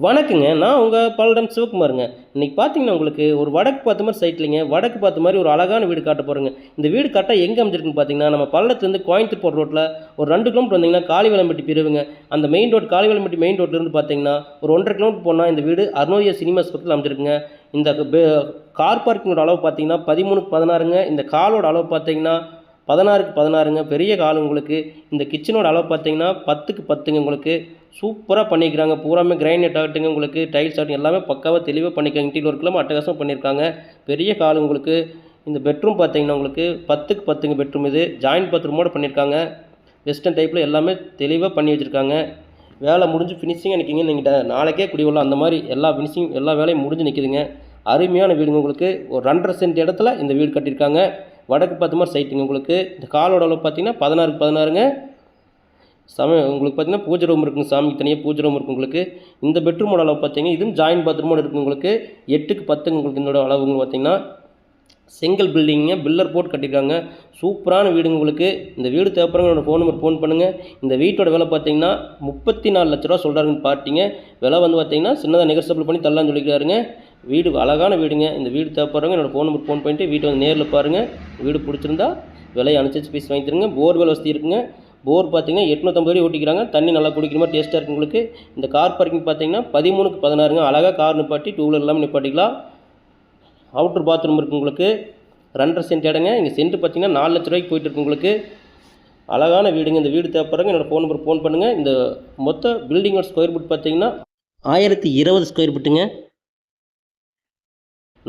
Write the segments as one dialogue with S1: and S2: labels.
S1: வணக்கங்க. நான் உங்கள் பல்லடம் சிவகுமாருங்க. இன்றைக்கி பார்த்தீங்கன்னா உங்களுக்கு ஒரு வடக்கு பார்த்த மாதிரி சைட்லிங்க வடக்கு பார்த்த மாதிரி ஒரு அழகான வீடு காட்ட போகிறேங்க இந்த வீடு கட்ட எங்கே அமைஞ்சிருக்குன்னு பார்த்தீங்கன்னா நம்ம பல்லத்துலேருந்து கோயம்புத்தூர் போகிற ரோட்டில் ஒரு ரெண்டு கிலோமீட்டர் வந்தீங்கன்னா காளிவளம்பட்டி பிரிவுங்க. அந்த மெயின் ரோட் காளிவளம்பட்டி மெயின் ரோட்லேருந்து பார்த்தீங்கன்னா ஒரு ஒன்றரை கிலோமீட்டர் போனால் இந்த வீடு அருணோதய சினிமாஸ் பக்கத்தில் அமைஞ்சிருக்குங்க. இந்த கார் பார்க்கிங்கோட அளவு பார்த்தீங்கன்னா பதிமூணுக்கு பதினாறுங்க. இந்த காலோட அளவு பார்த்தீங்கன்னா பதினாறுக்கு பதினாறுங்க பெரிய கால் உங்களுக்கு. இந்த கிச்சனோட அளவு பார்த்தீங்கன்னா பத்துக்கு பத்துங்க உங்களுக்கு. சூப்பராக பண்ணிக்கிறாங்க. பூராமே கிரைனட் ஆகட்டுங்க உங்களுக்கு. டைல்ஸ் ஆகட்டும் எல்லாமே பக்காவாக தெளிவாக பண்ணிக்காங்க இன்டீரியர் ஒர்க்கெல்லாம் அட்டகாசம் பண்ணியிருக்காங்க. பெரிய கால் உங்களுக்கு. இந்த பெட்ரூம் பார்த்தீங்கன்னா உங்களுக்கு பத்துக்கு பத்துங்க பெட்ரூம் இது. ஜாயின்ட் பாத்ரூமோட பண்ணியிருக்காங்க. வெஸ்டர்ன் டைப்பில் எல்லாமே தெளிவாக பண்ணி வச்சுருக்காங்க. வேலை முடிஞ்சு ஃபினிஷிங்காக நிற்கிங்க நீங்கள் நாளைக்கே குடிவரலாம் அந்த மாதிரி எல்லா ஃபினிஷிங் எல்லா வேலையும் முடிஞ்சு நிற்கிதுங்க அருமையான வீடுங்க உங்களுக்கு. ஒரு ரெண்டரை சென்ட் இடத்துல இந்த வீடு கட்டியிருக்காங்க. வடக்கு பார்த்த மாதிரி சைட்டுங்க. உங்களுக்கு இந்த காலோட அளவு பார்த்தீங்கன்னா பதினாறுக்கு பதினாறுங்க. சம உங்களுக்கு பார்த்தீங்கன்னா பூஜை ரூம் இருக்குங்க சாமிக்கு தனியாக பூஜை ரூம் இருக்குது உங்களுக்கு. இந்த பெட்ரூமோட அளவு பார்த்தீங்கன்னா இதுவும் ஜாயின் பாத்ரூமோட இருக்குது உங்களுக்கு. எட்டுக்கு பத்துங்க உங்களுக்கு இதோட அளவு உங்களுக்கு பார்த்தீங்கன்னா செங்கல் பில்டிங்க பில்லர் போட்டு கட்டியிருக்காங்க. சூப்பரான வீடுங்க உங்களுக்கு. இந்த வீடு தேவைப்படுறவங்க என்னோடய ஃபோன் நம்பர் ஃபோன் பண்ணுங்கள் இந்த வீட்டோட விலை பார்த்தீங்கன்னா முப்பத்தி நாலு லட்ச ரூபா சொல்கிறாருன்னு பார்ட்டிங்க விலை வந்து பார்த்தீங்கன்னா சின்னதாக நெகசபிள் பண்ணி தரலாம்னு சொல்லிக்கிறாருங்க வீடு அழகான வீடுங்க. இந்த வீடு தேவைப்படுறவங்க என்னோட ஃபோன் நம்பர் ஃபோன் பண்ணிட்டு வீட்டை வந்து நேரில் பாருங்கள் வீடு பிடிச்சிருந்தா விலையை அனுசரித்து பேசி வாங்கி தருங்க. போர்வெல் வசதி இருக்குங்க. போர் பார்த்தீங்கன்னா எட்நூற்றம்பது ரூபாய் ஓட்டிக்கிறாங்க தண்ணி நல்லா குடிக்கிற மாதிரி டேஸ்ட்டாக இருக்கும் உங்களுக்கு. இந்த கார் பார்க்கிங் பார்த்தீங்கன்னா பதிமூணுக்கு பதினாறுங்க. அழகாக கார் நிப்பாட்டி டூ வீலர் எல்லாமே நிப்பாட்டிக்கலாம். அவுட்ரு பாத்ரூம் இருக்குது உங்களுக்கு. ரெண்டரை சென்ட் இடங்க. இங்கே சென்ட் பார்த்தீங்கன்னா நாலு லட்ச ரூபாய்க்கு போயிட்டு இருக்கு உங்களுக்கு. அழகான வீடுங்க. இந்த வீடு தேவைப்படுறங்க என்னோட ஃபோன் நம்பர் ஃபோன் பண்ணுங்கள் இந்த மொத்த பில்டிங்கோட ஸ்கொயர் ஃபீட் பார்த்தீங்கன்னா ஆயிரத்தி இருபது ஸ்கொயர் ஃபீட்டுங்க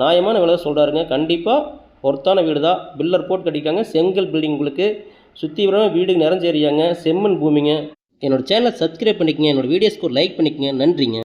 S1: நியாயமான விலை சொல்கிறாருங்க கண்டிப்பாக ஒர்த்தான வீடு தான் பில்லர் போட்டு கட்டிக்காங்க செங்கல் பில்டிங் உங்களுக்கு. சுற்றி வர வீடு நிறைஞ்சேறியாங்க செம்மண் பூமிங்க. என்னோட சேனலை சப்ஸ்கிரைப் பண்ணிக்கங்க. என்னோட வீடியோஸ்க்கு ஒரு லைக் பண்ணிக்கங்க. நன்றிங்க.